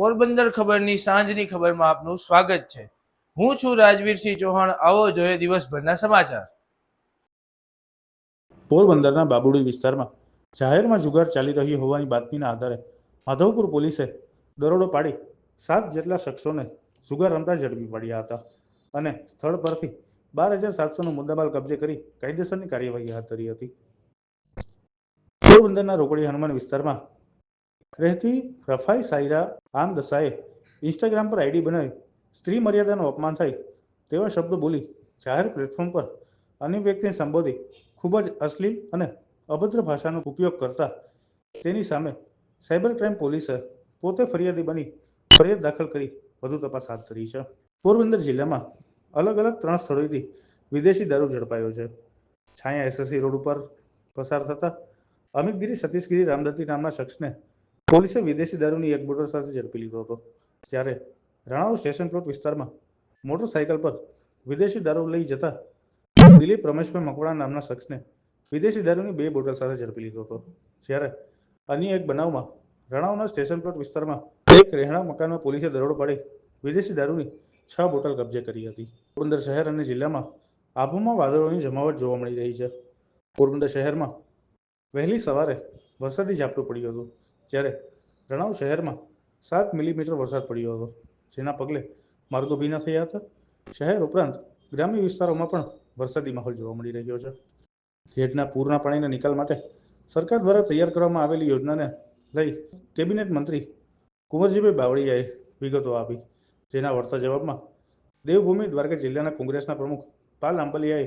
પોરબંદર ખબરની સાંજની ખબરમાં આપનું સ્વાગત છે. હું છું રાજવીરસિંહ ચૌહાણ. આવો જોઈએ દિવસભરના સમાચાર. પોરબંદરના બાબુડી વિસ્તારમાં જાહેરમાં જુગાર ચાલી રહ્યો હોવાની બાતમીના આધારે માધવપુર પોલીસે દરોડો પાડી સાત જેટલા શખ્સોને જુગાર રમતા ઝડપી પડ્યા હતા અને સ્થળ પરથી બાર હજાર સાતસોનો મુદ્દામાલ કબજે કરી કાયદેસરની કાર્યવાહી હાથ ધરી હતી. પોરબંદરના રોકડી હનુમાન વિસ્તારમાં રહેતી, રફાઈ, સાયરા, આમ દસાએ. ઇન્સ્ટાગ્રામ પર આઈડી બનાવી, સ્ત્રી મર્યાદાનું અપમાન થાય, તેવા શબ્દો બોલી, જાહેર પ્લેટફોર્મ પર અન્ય વ્યક્તિને સંબોધી, ખૂબ જ અશ્લીલ અને અભદ્ર ભાષાનો ઉપયોગ કરતા. તેની સામે સાયબર ક્રાઇમ પોલીસે પોતે ફરિયાદી બની ફરિયાદ દાખલ કરી, વધુ તપાસ હાથ ધરી છે. પોરબંદર જિલ્લામાં અલગ અલગ ત્રણ સ્થળોએથી વિદેશી દારૂ ઝડપાયો છે. છાયા એસએસસી રોડ ઉપર પસાર થતા અમિતગીરી, સતીશગીરી, રામદત્તી નામના શખ્સને પોલીસે વિદેશી દારૂની એક બોટલ સાથે ઝડપી લીધો હતો. જ્યારે રણાવ સ્ટેશન પ્લોટ વિસ્તારમાં મોટરસાયકલ પર વિદેશી દારૂ લઈ જતા દિલીપ રમેશભાઈ મકવાણા નામના શખ્સને વિદેશી દારૂની બે બોટલ સાથે ઝડપી લીધો હતો. જ્યારે અન્ય એક બનાવમાં રણાવના સ્ટેશન પ્લોટ વિસ્તારમાં એક રહેણાંક મકાનમાં પોલીસે દરોડો પાડી વિદેશી દારૂની છ બોટલ કબજે કરી હતી. પોરબંદર શહેર અને જિલ્લામાં આબોમાં વાદળોની જમાવટ જોવા મળી રહી છે. પોરબંદર શહેરમાં વહેલી સવારે વરસાદી ઝાપટું પડ્યું હતું. જ્યારે રણાવ શહેરમાં સાત મિલીમીટર વરસાદ પડ્યો હતો. જેના પગલે માર્ગો ભીના થયા હતા. શહેર ઉપરાંત ગ્રામ્ય વિસ્તારોમાં પણ વરસાદી માહોલ જોવા મળી રહ્યો છે. હેઠના પૂરના પાણીના નિકાલ માટે સરકાર દ્વારા તૈયાર કરવામાં આવેલી યોજનાને લઈ કેબિનેટ મંત્રી કુંવરજીભાઈ બાવળીયાએ વિગતો આપી. જેના વળતા જવાબમાં દેવભૂમિ દ્વારકા જિલ્લાના કોંગ્રેસના પ્રમુખ પાલ આંબલિયાએ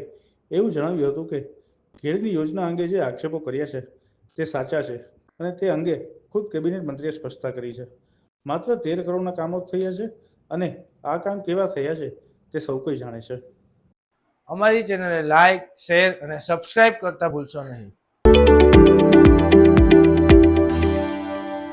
એવું જણાવ્યું હતું કે ખેડની યોજના અંગે જે આક્ષેપો કર્યા છે તે સાચા છે. અને તે અંગે ખુદ કેબિનેટ મંત્રીએ સ્પષ્ટતા કરી છે. માત્ર તેર કરોડના કામો થયા છે અને આ કામ કેવા થયા છે તે સૌ કોઈ જાણે છે. અમારી ચેનલને લાઈક શેર અને સબસ્ક્રાઇબ કરતા ભૂલશો નહીં.